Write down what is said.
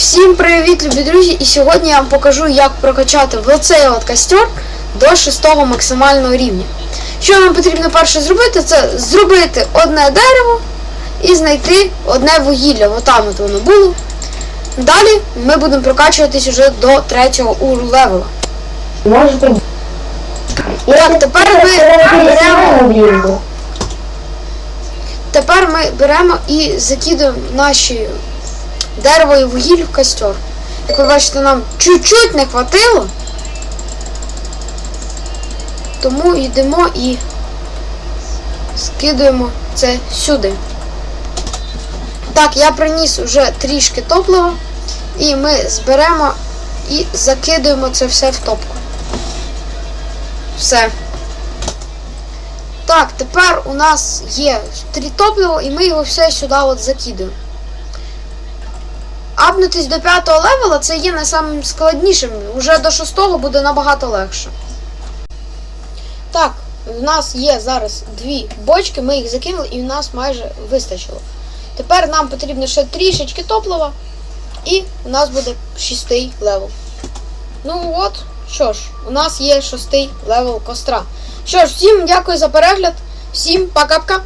Всім привіт, любі друзі! І сьогодні я вам покажу, як прокачати в оцей от костер до 6 максимального рівня. Що нам потрібно перше зробити, це зробити одне дерево і знайти одне вугілля. Отам от воно було. Далі ми будемо прокачуватись уже до 3 уру левела. Так, тепер ми беремо, тепер ми беремо і закидуємо наші дерево і вугілля в костер. Як ви бачите, нам чуть-чуть не хватило. Тому йдемо і скидуємо це сюди. Так, я приніс вже трішки топлива, і ми зберемо і закидуємо це все в топку. Все. Так, тепер у нас є три топливо, і ми його все сюди от закидуємо. Апнутись до п'ятого левела це є не самим складнішим. Уже до шостого буде набагато легше. Так, в нас є зараз дві бочки, ми їх закинули і в нас майже вистачило. Тепер нам потрібно ще трішечки топлива, і у нас буде шістий левел. Ну от, що ж, у нас є шостий левел костра. Що ж, всім дякую за перегляд, всім пока-пока!